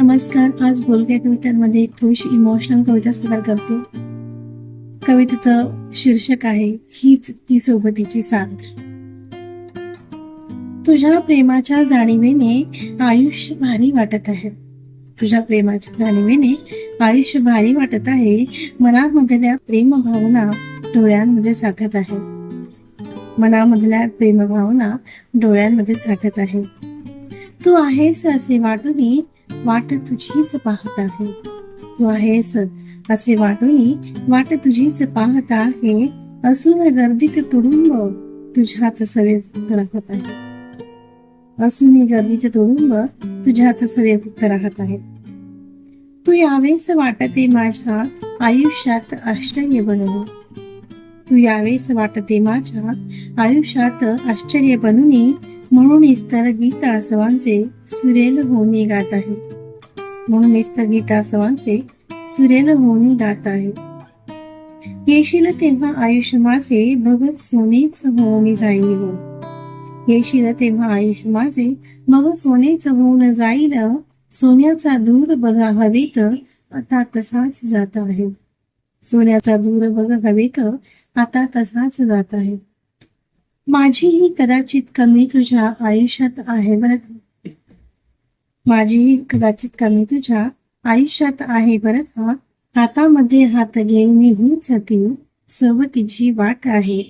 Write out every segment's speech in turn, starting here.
नमस्कार आज बोलक्या कवितांमध्ये एक थोडीशी इमोशनल कविता सादर करते. कवितेचं शीर्षक आहे हीच ती सोबतीची साथ. तुझ्या प्रेमाच्या जाणीवेने आयुष्य भारी वाटत आहे. तुझ्या प्रेमाच्या जाणीवेने आयुष्य भारी वाटत आहे. मनामधल्या प्रेमभावना डोळ्यांमध्ये साठत आहे. मनामधल्या प्रेमभावना डोळ्यांमध्ये साठत आहे. तू आहेस असे वाटून वाट तुझीच पाहत आहे. तू आहेस असे वाटूनी वाट तुझीच पाहत आहे. असून गर्दीत तुडुंब तुझ्याच सवे राहत आहे. असून गर्दीत तुडुंब तुझ्याच सवे राहत आहे. तू यावेस वाटते माझ्या आयुष्यात आश्चर्य बनवून तू यावेस वाटते माझ्या आयुष्यात आश्चर्य बनून. म्हणून तर गीता सवांचे सुरेल होणे गात आहे. म्हणून तर गीता सवांचे सुरेल होणे गात आहे. येशील तेव्हा आयुष्य माझे भगत सोनेच होऊन जाईल. येशील तेव्हा आयुष्य माझे मग सोनेच होऊन जाईल. सोन्याचा दूर बघा हवेत आता तसाच जात आहे. सोन्याचा दूर बघा हवेत आता तसाच जात आहे. माझी ही कदाचित कमी तुझ्या आयुष्यात आहे बरं माझीही कदाचित कमी तुझ्या आयुष्यात आहे बरं का? हातामध्ये हात घेऊन हीच तू सवतीची वाट आहे.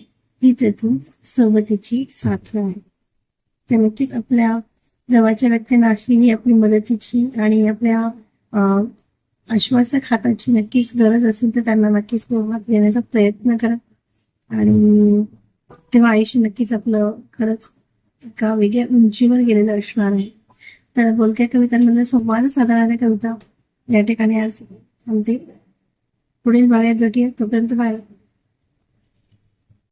हीच तू सवतीची साथ आहे. तर नक्कीच आपल्या जवळच्या व्यक्तींना असलेली आपली मदतीची आणि आपल्या आश्वासक हाताची नक्कीच गरज असेल तर त्यांना नक्कीच तो हात देण्याचा प्रयत्न करा. आणि तेव्हा आयुष्य नक्कीच आपलं खरंच एका वेगळ्या उंचीवर गेलेलं असणार आहे. तर बोलक्या कवितांमध्ये संवाद साधणाऱ्या कविता या ठिकाणी आज आमची पुढील भागात भेटूया तोपर्यंत बाय